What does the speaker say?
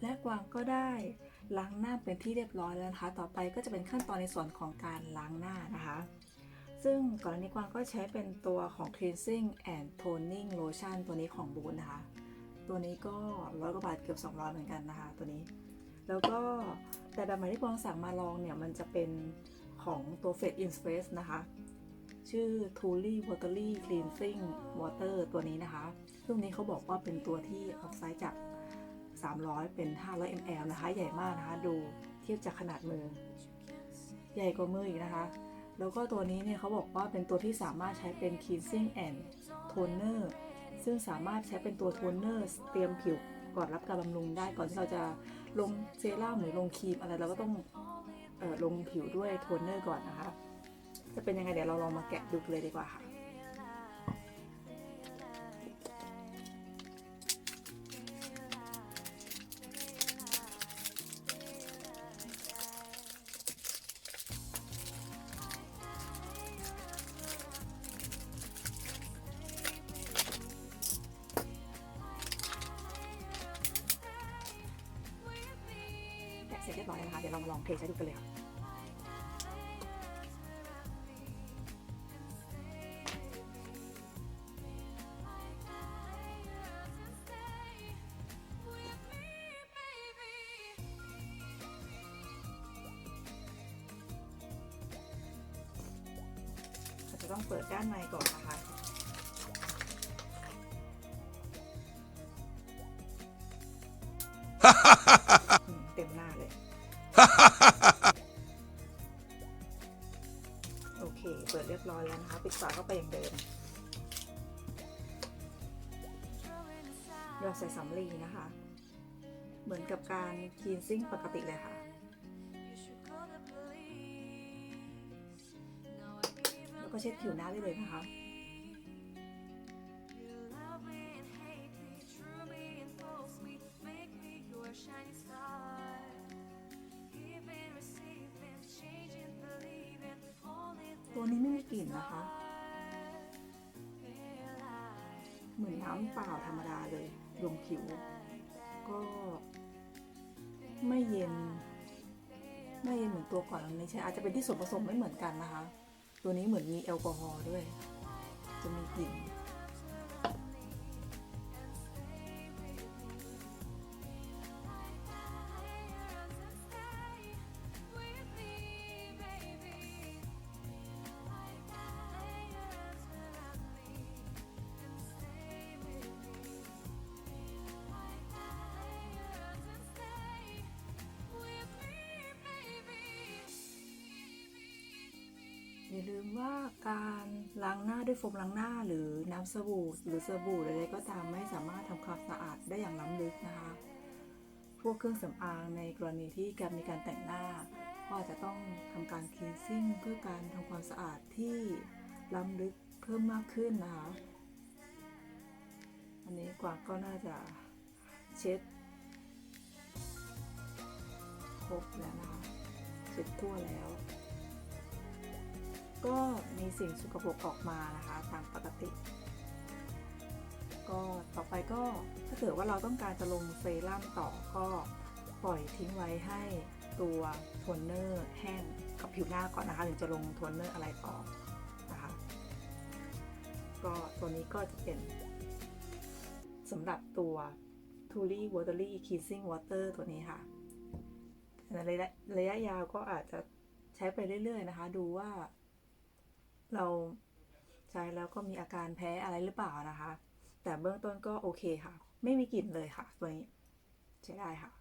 และกวางก็ได้ล้างหน้าเป็นที่เรียบร้อยแล้วนะคะ ต่อไปก็จะเป็นขั้นตอนในส่วนของการล้างหน้านะคะ ซึ่งก่อนหน้านี้กวางก็ใช้เป็นตัวของ cleansing and toning lotion ตัวนี้ของบูนนะคะ ตัวนี้ก็ร้อยกว่าบาทเกือบ200เหมือนกันนะคะ ตัวนี้ แล้วก็แต่แบบใหม่ที่กวางสั่งมาลองเนี่ย มันจะเป็นของตัว Fade in Space นะคะ ชื่อ t u l y Watery Cleansing Water ตัวนี้นะคะ ซึ่งนี้เขาบอกว่าเป็นตัวที่ออฟไซด์จาก 300 เป็น 500 ml นะคะ ใหญ่มากนะคะ ดูเทียบจากขนาดมือ ใหญ่กว่ามืออีกนะคะ แล้วก็ตัวนี้เนี่ยเขาบอกว่าเป็นตัวที่สามารถใช้เป็น cleansing and toner ซึ่งสามารถใช้เป็นตัวโทนเนอร์เตรียมผิวก่อนรับการบำรุงได้ก่อนที่เราจะลงเซรั่มหรือลงครีมอะไรเราก็ต้องออลงผิวด้วยโทนเนอร์ก่อนนะคะ จะเป็นยังไงเดี๋ยวเราลองมาแกะดูเลยดีกว่าค่ะ เรียบร้อยแล้วนะคะ เดี๋ยวเรามาลองเทใช้ดูกันเลยค่ะเราจะต้องเปิดด้านในก่อนนะคะอืมเต็มหน้า โอเค เปิดเรียบร้อยแล้วนะคะ ปิดฝาเข้าไปอย่างเดิมเราใส่สำลีนะคะ เหมือนกับการคลีนซิ่งปกติเลยค่ะแล้วก็เช็ดผิวหน้าได้เลยนะคะ ตัวนี้ไม่มีกลิ่นนะคะ เหมือนน้ำเปล่าธรรมดาเลยลงผิว ก็ไม่เย็น ไม่เย็นเหมือนตัวก่อนอันนี้ใช่อาจจะเป็นที่ส่วนผสมไม่เหมือนกันนะคะ ตัวนี้เหมือนมีแอลกอฮอล์ด้วย จะมีกลิ่น อย่าลืมว่าการล้างหน้าด้วยโฟมล้างหน้าหรือน้ำสบู่หรือสบู่ใดๆก็ตามไม่สามารถทำความสะอาดได้อย่างล้ำลึกนะคะ พวกเครื่องสำอางในกรณีที่การมีการแต่งหน้า ก็อาจจะต้องทำการคลีนซิ่งเพื่อการทำความสะอาดที่ล้ำลึกเพิ่มมากขึ้นนะคะ อันนี้กวางก็น่าจะเช็ดครบแล้วนะคะเช็ดทั่วแล้ว ก็มีสิ่งสกปรกออกมานะคะตามปกติ ก็ต่อไปก็ถ้าเกิดว่าเราต้องการจะลงเซรั่มต่อก็ปล่อยทิ้งไว้ให้ตัวโทนเนอร์แห้งกับผิวหน้าก่อนนะคะถึงจะลงโทนเนอร์อะไรต่อนะคะก็ตัวนี้ก็จะเป็นสำหรับตัว t u l i Watery Cleansing Water ตัวนี้ค่ะในระยะระยะยาวก็อาจจะใช้ไปเรื่อยๆนะคะ ดูว่า เราใช้แล้วก็มีอาการแพ้อะไรหรือเปล่านะคะ แต่เบื้องต้นก็โอเคค่ะ ไม่มีกลิ่นเลยค่ะ ตัวนี้ใช้ได้ค่ะ